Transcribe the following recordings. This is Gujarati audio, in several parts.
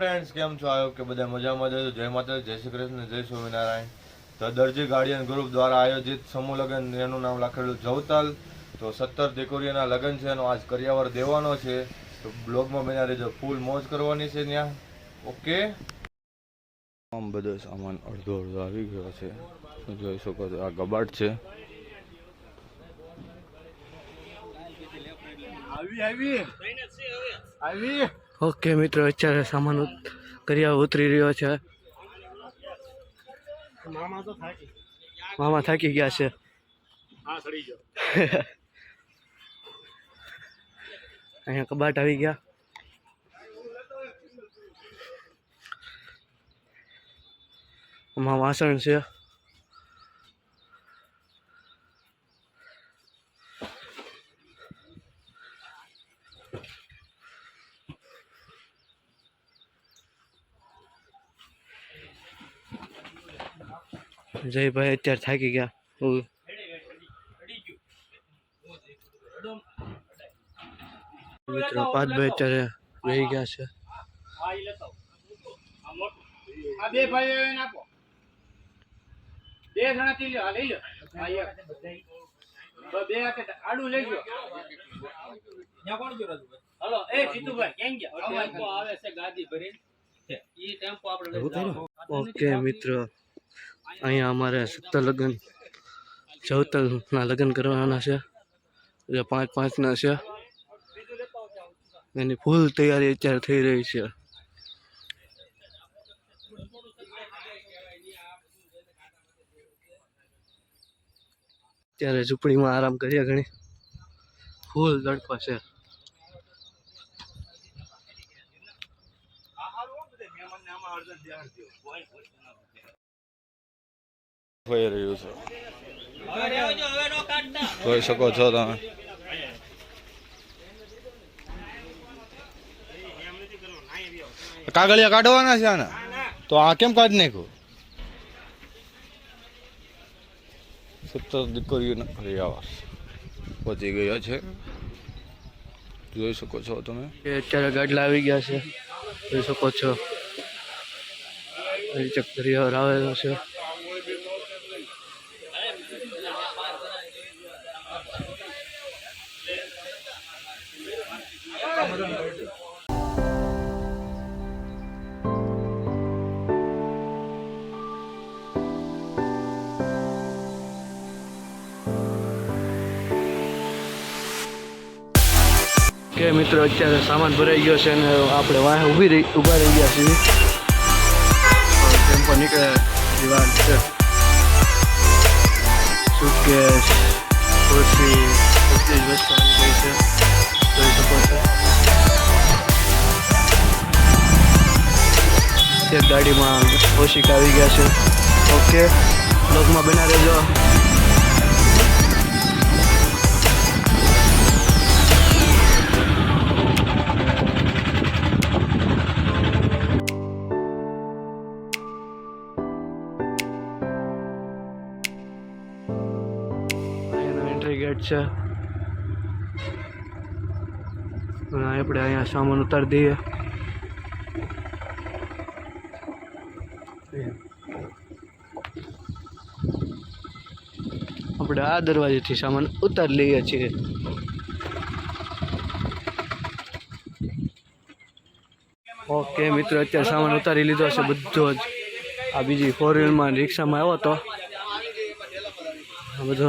ફ્રેન્ડ્સ કેમ છો? આવ્યો કે બધા મજામાં જજો જય માતા જય શ્રી કૃષ્ણ જય સ્વામિનારાયણ. તો દરજી ગાર્ડિયન ગ્રુપ દ્વારા આયોજિત સમૂહ લગ્ન એનું નામ લખેલું જવતાલ. તો સત્તર દીકરીઓના લગ્ન છે એનો આજ કરિયાવર દેવાનો છે. તો બ્લોગમાં બન્યા રહેજો. ફૂલ મોજ કરવાની છે ત્યાં. ઓકે આમ બધો સામાન અડધો અડધો આવી ગયો છે. તમે જોઈ શકો છો? આ કબાટ છે. ઓકે મિત્રો, અત્યારે સામાન કર્યા ઉતરી રહ્યો છે. મામા થાકી ગયા છે. અહીંયા કબાટ આવી ગયા. આમાં વાસણ છે. જયભાઈ અત્યારે થાકી ગયા ઉ- મિત્રો પાંચભાઈ અત્યારે વહી ગયા છે આ બે ભાઈઓ એને આપો બે જણા થી લ્યો આ લઈ લ્યો આ એક. બ- બે હાથે આડું લઈ ગયો હલો એ જીતુભાઈ કેમ ગયા ટેમ્પો આવે છે ગાડી ભરીને ઈ ટેમ્પો આપણે લઈ જાઓ. ઓકે મિત્રો અહીંયા અમારે સત્તર લગ્ન ચૌતરના લગ્ન કરવાના છે. જે પાંચ પાંચના છે. એની ફૂલ તૈયારી અત્યારે થઈ રહી છે. ત્યારે ઝૂંપડીમાં આરામ કરીએ ઘણી. ફૂલ તડકો છે. થઈ રહ્યું છે. જોઈ શકો છો તમે. કાગળિયા કાઢવાના છે આના? તો આ કેમ કાઢી નાખ્યું? સત્તર દીકરીઓના આવાસ પહોંચી ગયા છે. જોઈ શકો છો તમે. અત્યારે ગાડલા આવી ગયા છે. જોઈ શકો છો. ચક્કરિયાवर આવેલો છે. કે મિત્રો, અત્યારે સામાન ભરાઈ ગયો છે અને આપણે વાહ ઊભી રહી ઊભા રહી ગયા છીએ. ટેમ્પો નીકળે, દિવાલ છે. સુટકેસ, ખુરશી, બધી જ વસ્તુ આવી ગઈ છે. જોઈ શકો છો. અત્યારે ગાડીમાં ઓશિક આવી ગયા છે. ઓકે, બ્લોગમાં બના રહેજો. ગેટ છે. આપણે અહીંયા સામાન ઉતારી દઈએ. આપણે આ દરવાજેથી સામાન ઉતારી લઈએ છીએ. ઓકે મિત્રો, અત્યારે સામાન ઉતારી લીધો છે બધો જ. આ બીજી ફોર વ્હીલમાં રિક્ષામાં આવ્યો હતો બધો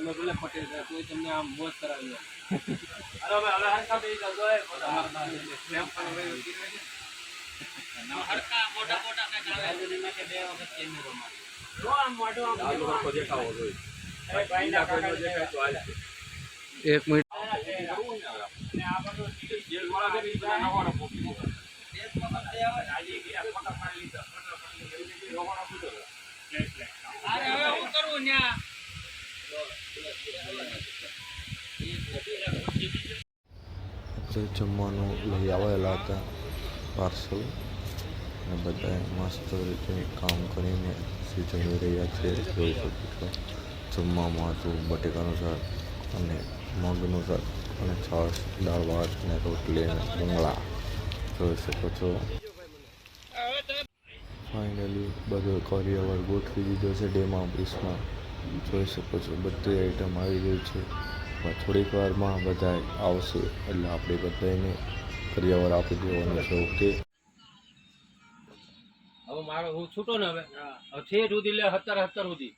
બે ખુરશી લાવો તો બે ખુરશી લાવો અહીંયા બે અહીંયા બધા સ્પોન્સરો છે. કોઈ એક હારે બધું કરી નાખ્યું પૂરું. બે. એક મિનિટ અરે હવે હું કરું ન્યા? જે જમવાનું લઈ આવેલા હતા, પાર્સલ. અને બધાએ મસ્ત રીતે કામ કરીને જે જમી રહ્યા છે, જોઈ શકો છો. જમવામાં હતું બટેકાનું શાક અને મગનું શાક અને છાશ, દાળ ભાત અને રોટલી અને ભૂંગળા જોઈ શકો છો. ફાઇનલી બધો કરિયાવર ગોઠવી દીધો છે ડેમાં ઓફિસમાં જોઈ શકો છો, બધી આઈટમ આવી ગઈ છે. પણ થોડીક વારમાં બધા આવશે, એટલે આપણે બધાને કરિયાવર આપી દેવાનું છે ઓકે હવે મારો હું છૂટો ને હવે? છે સુધી લે, સત્તર સત્તર સુધી.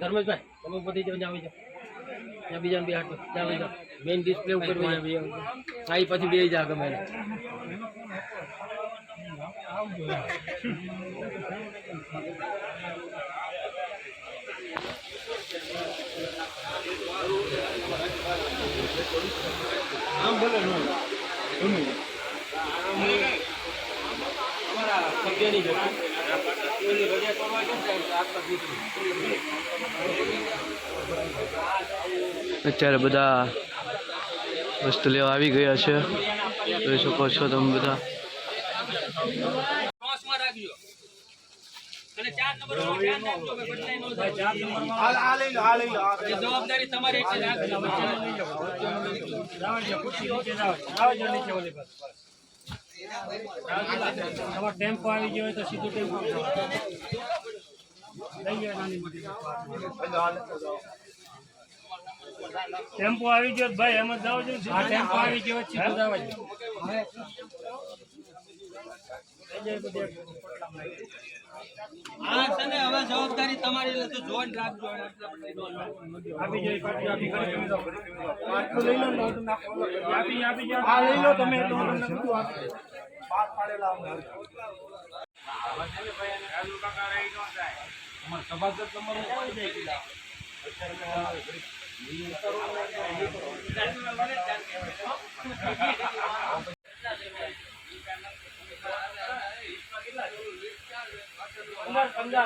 ધર્મેશભાઈ, તમે બધી જગ્યાએ આવી જાઓ. ત્યાં બીજા બે હાથ ત્યાં આવી જાઓ મેઇન ડિસ્પ્લે ઉપર બે હા એ પછી બે જા ગમે એને. આમ બોલે નો ગમે તે. અમારા સભ્યની ઘરે. અત્યારે બધા વસ્તુ લેવા આવી ગયા છે. જોઈ શકો છો તમે બધા. જવાબદારી તમારી છે. તમારો ટેમ્પો આવી ગયો હોય તો સીધું ટેમ્પો લઈ ગયો નાની મોટી ટેમ્પો આવી ગયો ભાઈ એમ જ જાવ છો આ ટેમ્પો આવી ગયો સીધું જવા દો. જાય છે ને હવે જવાબદારી તમારી તો જોઈન રાખજો આપી લઈ લો. આપી નાખો. আমরা